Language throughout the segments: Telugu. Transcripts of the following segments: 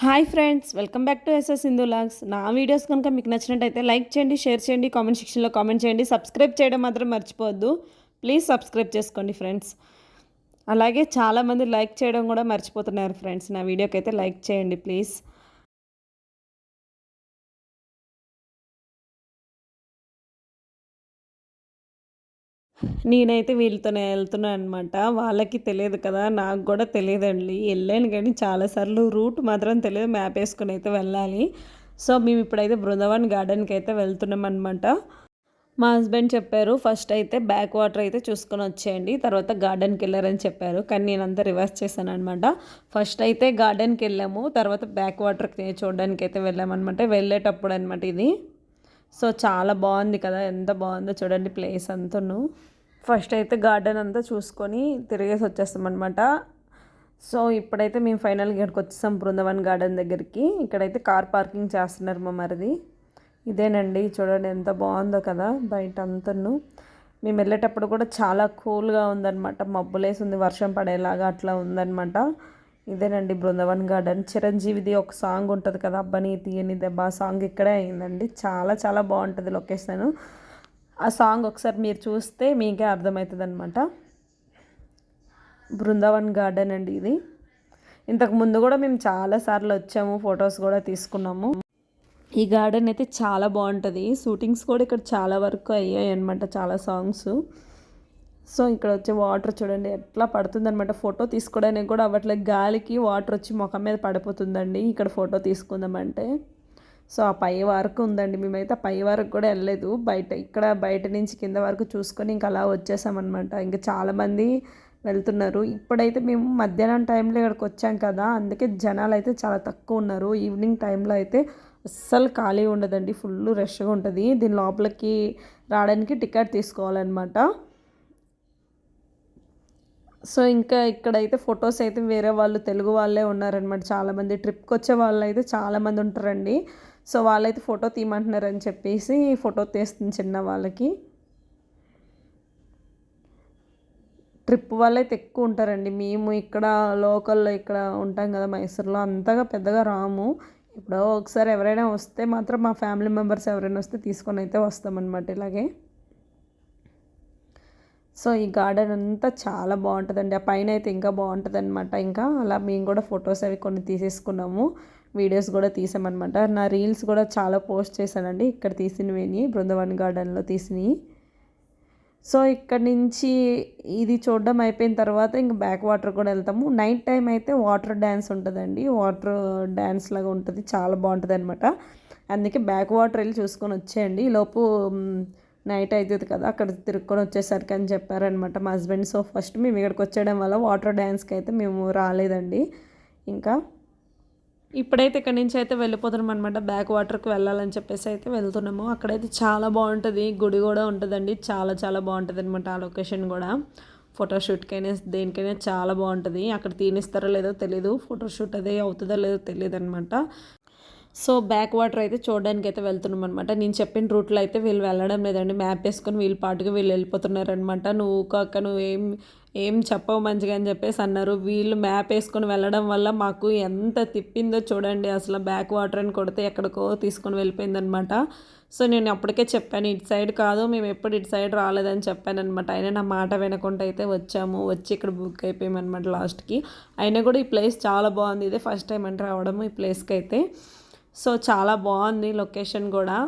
Hi friends welcome back to SS Sindhu logs. నా వీడియోస్ కనుక మీకు నచ్చినట్టయితే లైక్ చేయండి షేర్ చేయండి కామెంట్ సెక్షన్లో కామెంట్ చేయండి. సబ్స్క్రైబ్ చేయడం మాత్రం మర్చిపోవద్దు. ప్లీజ్ సబ్స్క్రైబ్ చేసుకోండి ఫ్రెండ్స్. అలాగే చాలామంది లైక్ చేయడం కూడా మర్చిపోతున్నారు ఫ్రెండ్స్. నా వీడియోకి అయితే లైక్ చేయండి ప్లీజ్. నేనైతే వీళ్ళతోనే వెళ్తున్నాను అనమాట వాళ్ళకి తెలియదు కదా నాకు కూడా తెలియదండి. వెళ్ళాను కానీ చాలాసార్లు రూట్ మాత్రం తెలియదు. మ్యాప్ వేసుకుని అయితే వెళ్ళాలి. సో మేము ఇప్పుడైతే బృందావన్ గార్డెన్కి అయితే వెళ్తున్నాం అనమాట మా హస్బెండ్ చెప్పారు ఫస్ట్ అయితే బ్యాక్ వాటర్ అయితే చూసుకొని వచ్చేయండి. తర్వాత గార్డెన్కి వెళ్ళారని చెప్పారు. కానీ నేను అంతా రివర్స్ చేశాను అనమాట ఫస్ట్ అయితే గార్డెన్కి వెళ్ళాము. తర్వాత బ్యాక్ వాటర్కి చూడడానికి అయితే వెళ్ళామన్నమాట. వెళ్ళేటప్పుడు అనమాట ఇది. సో చాలా బాగుంది కదా ఎంత బాగుందో చూడండి ప్లేస్ అంతాను. ఫస్ట్ అయితే గార్డెన్ అంతా చూసుకొని తిరిగేసి వచ్చేస్తాం అనమాట సో ఇప్పుడైతే మేము ఫైనల్గా ఇక్కడికి వచ్చేసాం బృందవన్ గార్డెన్ దగ్గరికి. ఇక్కడైతే కార్ పార్కింగ్ చేస్తున్నారు మా మరిది. ఇదేనండి చూడండి ఎంత బాగుందో కదా బయట అంతను మేము వెళ్ళేటప్పుడు కూడా చాలా కూల్గా ఉందన్నమాట. మబ్బులేసి ఉంది వర్షం పడేలాగా అట్లా ఉందన్నమాట. ఇదేనండి బృందావన్ గార్డెన్. చిరంజీవిది ఒక సాంగ్ ఉంటుంది కదా అబ్బని తీయని దెబ్బ. ఆ సాంగ్ ఇక్కడే అయిందండి. చాలా చాలా బాగుంటుంది లొకేషన్. ఆ సాంగ్ ఒకసారి మీరు చూస్తే మీకే అర్థమవుతుంది అనమాట బృందావన్ గార్డెన్ అండి ఇది. ఇంతకు ముందు కూడా మేము చాలాసార్లు వచ్చాము ఫొటోస్ కూడా తీసుకున్నాము. ఈ గార్డెన్ అయితే చాలా బాగుంటుంది. షూటింగ్స్ కూడా ఇక్కడ చాలా వరకు అయ్యాయి అనమాట చాలా సాంగ్స్. సో ఇక్కడ వచ్చే వాటర్ చూడండి ఎట్లా పడుతుందనమాట ఫోటో తీసుకోవడానికి కూడా అవ్వట్లేదు. గాలికి వాటర్ వచ్చి ముఖం మీద పడిపోతుందండి. ఇక్కడ ఫోటో తీసుకుందామంటే. సో ఆ పై వరకు ఉందండి. మేమైతే పై వరకు కూడా వెళ్ళలేదు. బయట ఇక్కడ బయట నుంచి కింద వరకు చూసుకొని ఇంకా అలా వచ్చేసామన్నమాట. ఇంకా చాలామంది వెళ్తున్నారు. ఇప్పుడైతే మేము మధ్యాహ్నం టైంలో ఇక్కడికి వచ్చాం కదా. అందుకే జనాలు అయితే చాలా తక్కువ ఉన్నారు. ఈవినింగ్ టైంలో అయితే అస్సలు ఖాళీ ఉండదండి. ఫుల్ రష్గా ఉంటుంది. దీని లోపలికి రావడానికి టికెట్ తీసుకోవాలన్నమాట. సో ఇంకా ఇక్కడైతే ఫొటోస్ అయితే వేరే వాళ్ళు తెలుగు వాళ్ళే ఉన్నారనమాట చాలామంది ట్రిప్కి వచ్చే వాళ్ళు అయితే చాలామంది ఉంటారండి. సో వాళ్ళైతే ఫోటో తీయమంటున్నారని చెప్పేసి ఫోటో తీస్తుంది చిన్న వాళ్ళకి. ట్రిప్ వాళ్ళైతే ఎక్కువ ఉంటారండి. మేము ఇక్కడ లోకల్లో ఇక్కడ ఉంటాం కదా మైసూర్లో అంతగా పెద్దగా రాము. ఇప్పుడు ఒకసారి ఎవరైనా వస్తే మాత్రం మా ఫ్యామిలీ మెంబర్స్ ఎవరైనా వస్తే తీసుకొని అయితే వస్తామన్నమాట ఇలాగే. సో ఈ గార్డెన్ అంతా చాలా బాగుంటుందండి. ఆ పైన అయితే ఇంకా బాగుంటుంది అనమాట ఇంకా అలా మేము కూడా ఫొటోస్ అవి కొన్ని తీసేసుకున్నాము. వీడియోస్ కూడా తీసామన్నమాట. నా రీల్స్ కూడా చాలా పోస్ట్ చేశానండి. ఇక్కడ తీసినవి బృందవన్ గార్డెన్లో తీసినవి. సో ఇక్కడ నుంచి ఇది చూడడం అయిపోయిన తర్వాత ఇంక బ్యాక్ వాటర్ కూడా వెళ్తాము. నైట్ టైం అయితే వాటర్ డ్యాన్స్ ఉంటుందండి. వాటర్ డ్యాన్స్ లాగా ఉంటుంది. చాలా బాగుంటుంది అనమాట అందుకే బ్యాక్ వాటర్ వెళ్ళి చూసుకొని వచ్చేయండి. లోపు నైట్ అవుతుంది కదా అక్కడ తిరుక్కొని వచ్చేసరికి అని చెప్పారనమాట మా హస్బెండ్. సో ఫస్ట్ మేము ఇక్కడికి వచ్చేయడం వల్ల వాటర్ డ్యాన్స్కి అయితే మేము రాలేదండి. ఇంకా ఇప్పుడైతే ఇక్కడి నుంచి అయితే వెళ్ళిపోతున్నాం అనమాట బ్యాక్ వాటర్కి వెళ్ళాలని చెప్పేసి అయితే వెళ్తున్నాము. అక్కడైతే చాలా బాగుంటుంది గుడి కూడా ఉంటుందండి. చాలా చాలా బాగుంటుంది అనమాట ఆ లొకేషన్ కూడా. ఫోటోషూట్కైనా దేనికైనా చాలా బాగుంటుంది. అక్కడ తీనిస్తారో లేదో తెలీదు ఫోటోషూట్ అదే అవుతుందో లేదో తెలియదు అనమాట సో బ్యాక్ వాటర్ అయితే చూడడానికి అయితే వెళ్తున్నాం అనమాట నేను చెప్పిన రూట్లో అయితే వీళ్ళు వెళ్ళడం లేదండి. మ్యాప్ వేసుకొని వీళ్ళు పాటుగా వీళ్ళు వెళ్ళిపోతున్నారనమాట నువ్వు కాక నువ్వు ఏం ఏం చెప్పవు మంచిగా అని చెప్పేసి అన్నారు. వీళ్ళు మ్యాప్ వేసుకొని వెళ్ళడం వల్ల మాకు ఎంత తిప్పిందో చూడండి. అసలు బ్యాక్ వాటర్ అని కొడితే ఎక్కడికో తీసుకొని వెళ్ళిపోయిందనమాట సో నేను అప్పటికే చెప్పాను ఇటు సైడ్ కాదు మేము ఎప్పుడు ఇటు సైడ్ రాలేదని చెప్పాను అనమాట అయినా నా మాట వినకుండా అయితే వచ్చాము. వచ్చి ఇక్కడ బుక్ అయిపోయామన్నమాట లాస్ట్కి. అయినా కూడా ఈ ప్లేస్ చాలా బాగుంది. ఇదే ఫస్ట్ టైం అంటే రావడము ఈ ప్లేస్కి అయితే. సో చాలా బాగుంది లొకేషన్ కూడా.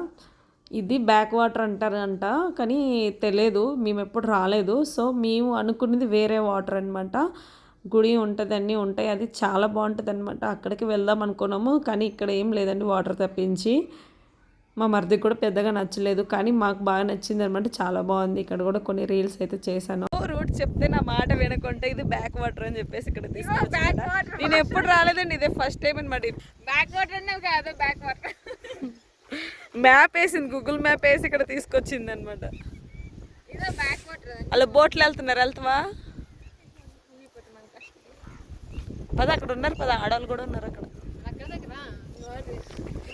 ఇది బ్యాక్ వాటర్ అంటారంట కానీ తెలియదు మేము ఎప్పుడు రాలేదు. సో మేము అనుకున్నది వేరే వాటర్ అనమాట గుడి ఉంటుంది అన్నీ ఉంటాయి అది చాలా బాగుంటుంది అనమాట అక్కడికి వెళ్దాం అనుకున్నాము కానీ ఇక్కడ ఏం లేదండి వాటర్ తప్పించి. మా మరిదికి కూడా పెద్దగా నచ్చలేదు కానీ మాకు బాగా నచ్చింది అనమాట చాలా బాగుంది. ఇక్కడ కూడా కొన్ని రీల్స్ అయితే చేశాను. రూట్ చెప్తే నా మాట వినకుంటే ఇది బ్యాక్ వాటర్ అని చెప్పేసి ఇక్కడ తీసుకొచ్చాను నేను ఎప్పుడు రాలేదండి ఇదే ఫస్ట్ టైం అనమాట బ్యాక్ వాటర్ అన్నావు కాదు బ్యాక్ వాటర్. మ్యాప్ వేసింది గూగుల్ మ్యాప్ వేసి ఇక్కడ తీసుకొచ్చింది అనమాట ఇదో బ్యాక్ వాటర్ అలా బోట్లు వెళ్తున్నారు వెళ్తావా? పద అక్కడ ఉన్నారు పద. ఆడవాళ్ళు కూడా ఉన్నారు అక్కడ. అక్కడ దగ్గర?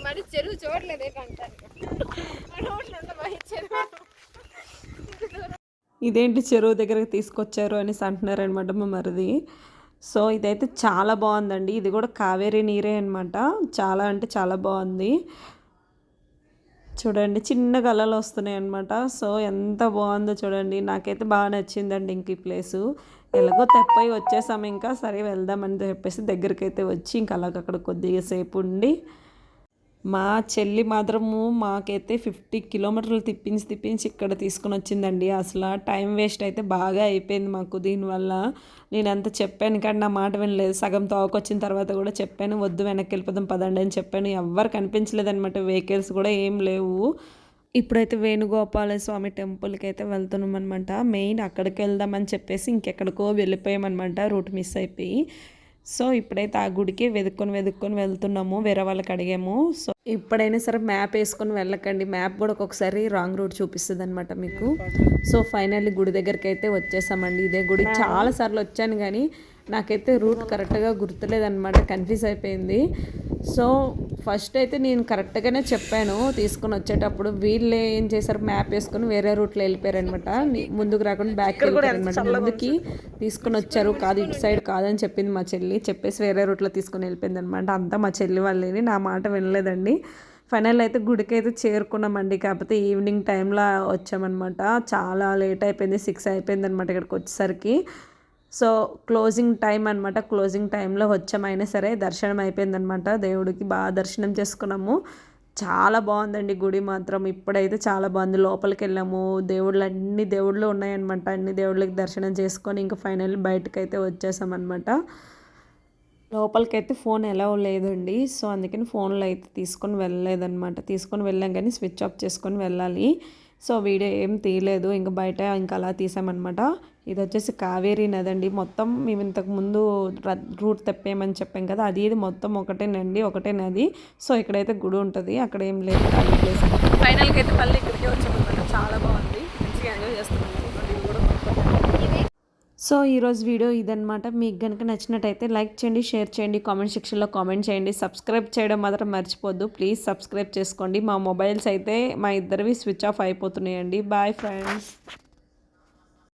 మరి చెరువు చూడలేదు ఏంటంటారు ఇదేంటి చెరువు దగ్గరకు తీసుకొచ్చారు అనేసి అంటున్నారనమాట మా మరిది. సో ఇదైతే చాలా బాగుందండి. ఇది కూడా కావేరీ నీరే అనమాట చాలా అంటే చాలా బాగుంది. చూడండి చిన్న కళలు వస్తున్నాయి అనమాట సో ఎంత బాగుందో చూడండి. నాకైతే బాగా నచ్చిందండి ఇంక ఈ ప్లేసు. ఎలాగో తెప్పై వచ్చేసాము ఇంకా. సరే వెళ్దామని చెప్పేసి దగ్గరికి అయితే వచ్చి ఇంకా అలాగ అక్కడ కొద్దిగా సేపు ఉండి మా చెల్లి మాత్రము మాకైతే ఫిఫ్టీ కిలోమీటర్లు తిప్పించి తిప్పించి ఇక్కడ తీసుకుని వచ్చిందండి. అసలు టైం వేస్ట్ అయితే బాగా అయిపోయింది మాకు దీనివల్ల. నేను అంత చెప్పాను కానీ నా మాట వినలేదు. సగం తోకొచ్చిన తర్వాత కూడా చెప్పాను వద్దు వెనక్కి వెళ్ళిపోదాం పదండి అని చెప్పాను. ఎవ్వరు కనిపించలేదనమాట వెహికల్స్ కూడా ఏం లేవు. ఇప్పుడైతే వేణుగోపాల స్వామి టెంపుల్కి అయితే వెళ్తున్నాం అనమాట మెయిన్ అక్కడికి వెళ్దామని చెప్పేసి ఇంకెక్కడికో వెళ్ళిపోయామన్నమాట. రూట్ మిస్ అయిపోయి. సో ఇప్పుడైతే ఆ గుడికి వెతుక్కొని వెతుక్కొని వెళ్తున్నాము వేరే వాళ్ళకి అడిగాము. సో ఇప్పుడైనా సరే మ్యాప్ వేసుకొని వెళ్ళకండి. మ్యాప్ కూడా ఒక్కొక్కసారి రాంగ్ రూట్ చూపిస్తుంది అనమాట మీకు. సో ఫైనల్లీ గుడి దగ్గరికి అయితే వచ్చేసామండి. ఇదే గుడి చాలా సార్లు వచ్చాను కానీ నాకైతే రూట్ కరెక్ట్గా గుర్తులేదన్నమాట. కన్ఫ్యూజ్ అయిపోయింది. సో ఫస్ట్ అయితే నేను కరెక్ట్గానే చెప్పాను తీసుకుని వచ్చేటప్పుడు వీళ్ళే ఏం చేశారు మ్యాప్ వేసుకొని వేరే రూట్లో వెళ్ళిపోయారనమాట ముందుకు రాకుండా బ్యాక్ వెళ్ళిపోయారనమాట ముందుకి తీసుకుని వచ్చారు కాదు ఇటు సైడ్ కాదని చెప్పింది మా చెల్లి. చెప్పేసి వేరే రూట్లో తీసుకొని వెళ్ళిపోయింది అనమాట అంతా మా చెల్లి వాళ్ళని నా మాట వినలేదండి. ఫైనల్ అయితే గుడికి అయితే చేరుకున్నామండి. కాకపోతే ఈవినింగ్ టైంలో వచ్చామన్నమాట. చాలా లేట్ అయిపోయింది సిక్స్ అయిపోయింది అనమాట ఇక్కడికి వచ్చేసరికి. సో క్లోజింగ్ టైం అనమాట క్లోజింగ్ టైంలో వచ్చామైనా సరే దర్శనం అయిపోయిందనమాట దేవుడికి బాగా దర్శనం చేసుకున్నాము. చాలా బాగుందండి గుడి మాత్రం. ఇప్పుడైతే చాలా బాగుంది. లోపలికి వెళ్ళాము. దేవుళ్ళు అన్ని దేవుళ్ళు ఉన్నాయన్నమాట. అన్ని దేవుళ్ళకి దర్శనం చేసుకొని ఇంకా ఫైనల్ బయటకు అయితే వచ్చేసామన్నమాట. లోపలికైతే ఫోన్ ఎలా లేదండి. సో అందుకని ఫోన్లో అయితే తీసుకొని వెళ్ళలేదన్నమాట. తీసుకొని వెళ్ళాం కానీ స్విచ్ ఆఫ్ చేసుకొని వెళ్ళాలి. సో వీడియో ఏం తీయలేదు. ఇంకా బయట ఇంకా అలా తీసామన్నమాట. ఇది వచ్చేసి కావేరీ నది అండి మొత్తం మేము ఇంతకు ముందు రూట్ తెప్పేయమని చెప్పాం కదా అది ఇది మొత్తం ఒకటేనండి ఒకటే నది. సో ఇక్కడైతే గుడి ఉంటుంది. అక్కడ ఏం లేదు. ఖాళీ ప్లేస్. ఫైనల్గా అయితే మళ్ళీ ఇక్కడికి వచ్చాము చాలా బాగుంది. మంచిగా ఎంజాయ్ చేస్తాం సో ఈరోజు వీడియో ఇదనమాట మీకు కనుక నచ్చినట్టయితే లైక్ చేయండి షేర్ చేయండి కామెంట్ సెక్షన్లో కామెంట్ చేయండి. సబ్స్క్రైబ్ చేయడం మాత్రం మర్చిపోద్దు. ప్లీజ్ సబ్స్క్రైబ్ చేసుకోండి. మా మొబైల్స్ అయితే మా ఇద్దరివి స్విచ్ ఆఫ్ అయిపోతున్నాయండి. Bye friends.